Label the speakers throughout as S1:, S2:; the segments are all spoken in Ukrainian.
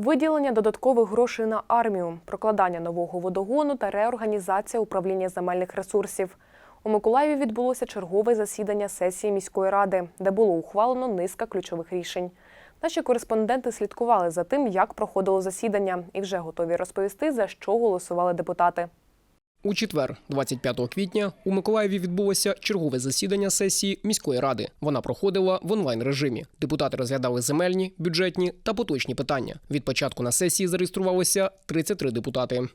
S1: Виділення додаткових грошей на армію, прокладання нового водогону та реорганізація управління земельних ресурсів. У Миколаєві відбулося чергове засідання сесії міської ради, де було ухвалено низка ключових рішень. Наші кореспонденти слідкували за тим, як проходило засідання, і вже готові розповісти, за що голосували депутати.
S2: У четвер, 25 квітня, у Миколаєві відбулося чергове засідання сесії міської ради. Вона проходила в онлайн режимі. Депутати розглядали земельні, бюджетні та поточні питання. Від початку на сесії зареєструвалося 33 депутати.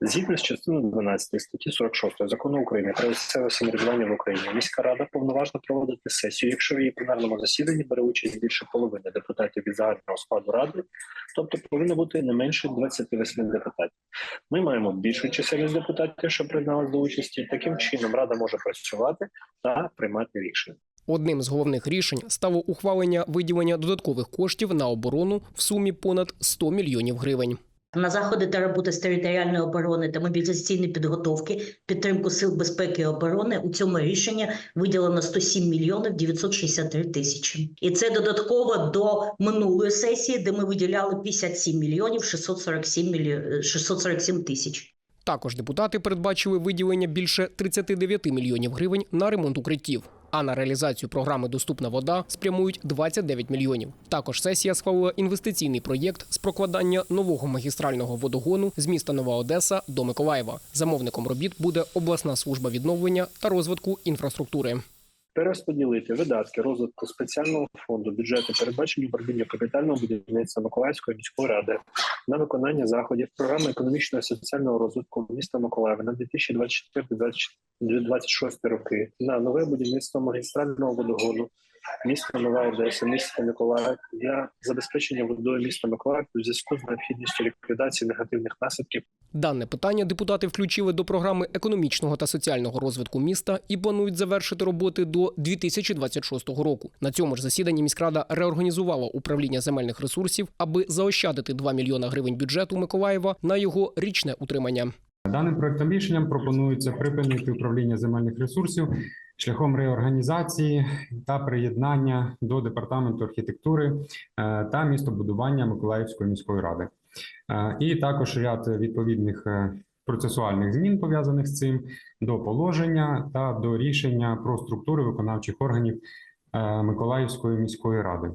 S3: Згідно з частиною 12 статті 46 закону України про місцеве самоврядування в Україні, міська рада повноважна проводити сесію, якщо в її пленарному засіданні бере участь більше половини депутатів від загального складу ради, тобто повинно бути не менше 28 депутатів. Ми маємо більшу чисельність депутатів, що приєдналися до участі. Таким чином рада може працювати та приймати рішення.
S2: Одним з головних рішень стало ухвалення виділення додаткових коштів на оборону в сумі понад 100 мільйонів гривень.
S4: На заходи та роботи з територіальної оборони та мобілізаційної підготовки, підтримку сил безпеки і оборони у цьому рішенні виділено 107 мільйонів 963 тисячі. І це додатково до минулої сесії, де ми виділяли 57 мільйонів 647 мільйонів 647 тисяч.
S2: Також депутати передбачили виділення більше 39 мільйонів гривень на ремонт укриттів. А на реалізацію програми Доступна вода спрямують 29 мільйонів. Також сесія схвалила інвестиційний проєкт з прокладання нового магістрального водогону з міста Нова Одеса до Миколаєва. Замовником робіт буде обласна служба відновлення та розвитку інфраструктури.
S3: перерозподілити видатки розвитку спеціального фонду бюджету, передбачені управління капітального будівництва Миколаївської міської ради на виконання заходів програми економічного і соціального розвитку міста Миколаєва на 2024-2026 роки на нове будівництво магістрального водогону міста Нова Одеса, міста Миколаїв для забезпечення водою міста Миколаїв у зв'язку з необхідністю ліквідації негативних наслідків
S2: Дане питання депутати включили до програми економічного та соціального розвитку міста і планують завершити роботи до 2026 року. На цьому ж засіданні міськрада реорганізувала управління земельних ресурсів, аби заощадити 2 мільйона гривень бюджету Миколаєва на його річне утримання.
S5: Даним проектом рішенням пропонується припинити управління земельних ресурсів шляхом реорганізації та приєднання до департаменту архітектури е, та містобудування Миколаївської міської ради. Е, І також ряд відповідних е, процесуальних змін пов'язаних з цим до положення та до рішення про структури виконавчих органів Миколаївської міської ради.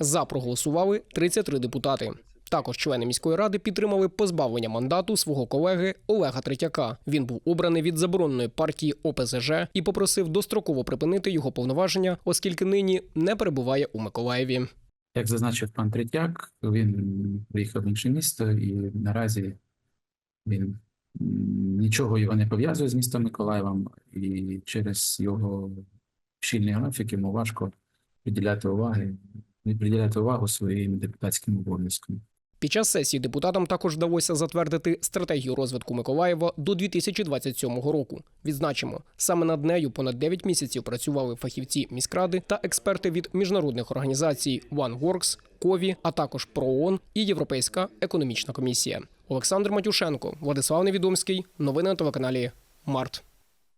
S2: За проголосували 33 депутати. Також члени міської ради підтримали позбавлення мандату свого колеги Олега Третяка. Він був обраний від забороненої партії ОПЗЖ і попросив достроково припинити його повноваження, оскільки нині не перебуває у Миколаєві.
S6: Як зазначив пан Третяк, він виїхав в інше місто і наразі він нічого його не пов'язує з містом Миколаєвом, і через його щільний графік йому важко приділяти уваги, не приділяти увагу своїм депутатським обов'язкам.
S2: Під час сесії депутатам також вдалося затвердити стратегію розвитку Миколаєва до 2027 року. Відзначимо, саме над нею понад 9 місяців працювали фахівці міськради та експерти від міжнародних організацій OneWorks, КОВІ, а також ПРООН і Європейська економічна комісія. Олександр Матюшенко, Владислав Невідомський. Новини на телеканалі Март.